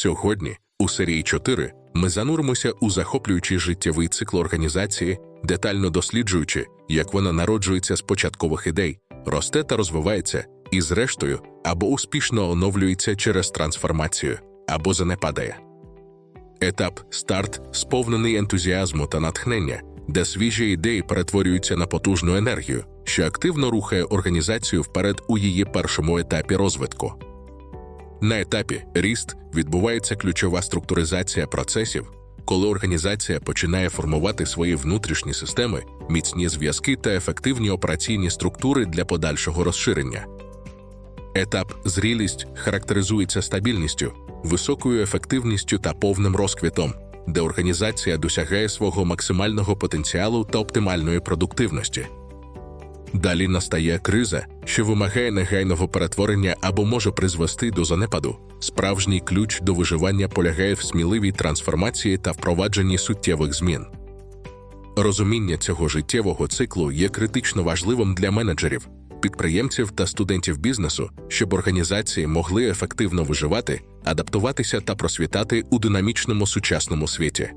Сьогодні, у серії 4, ми зануримося у захоплюючий життєвий цикл організації, детально досліджуючи, як вона народжується з початкових ідей, росте та розвивається, і, зрештою, або успішно оновлюється через трансформацію, або занепадає. Етап старт сповнений ентузіазму та натхнення, де свіжі ідеї перетворюються на потужну енергію, що активно рухає організацію вперед у її першому етапі розвитку. На етапі ріст відбувається ключова структуризація процесів, коли організація починає формувати свої внутрішні системи, міцні зв'язки та ефективні операційні структури для подальшого розширення. Етап зрілість характеризується стабільністю, високою ефективністю та повним розквітом, де організація досягає свого максимального потенціалу та оптимальної продуктивності. Далі настає криза, що вимагає негайного перетворення або може призвести до занепаду. Справжній ключ до виживання полягає в сміливій трансформації та впровадженні суттєвих змін. Розуміння цього життєвого циклу є критично важливим для менеджерів, підприємців та студентів бізнесу, щоб організації могли ефективно виживати, адаптуватися та просвітати у динамічному сучасному світі.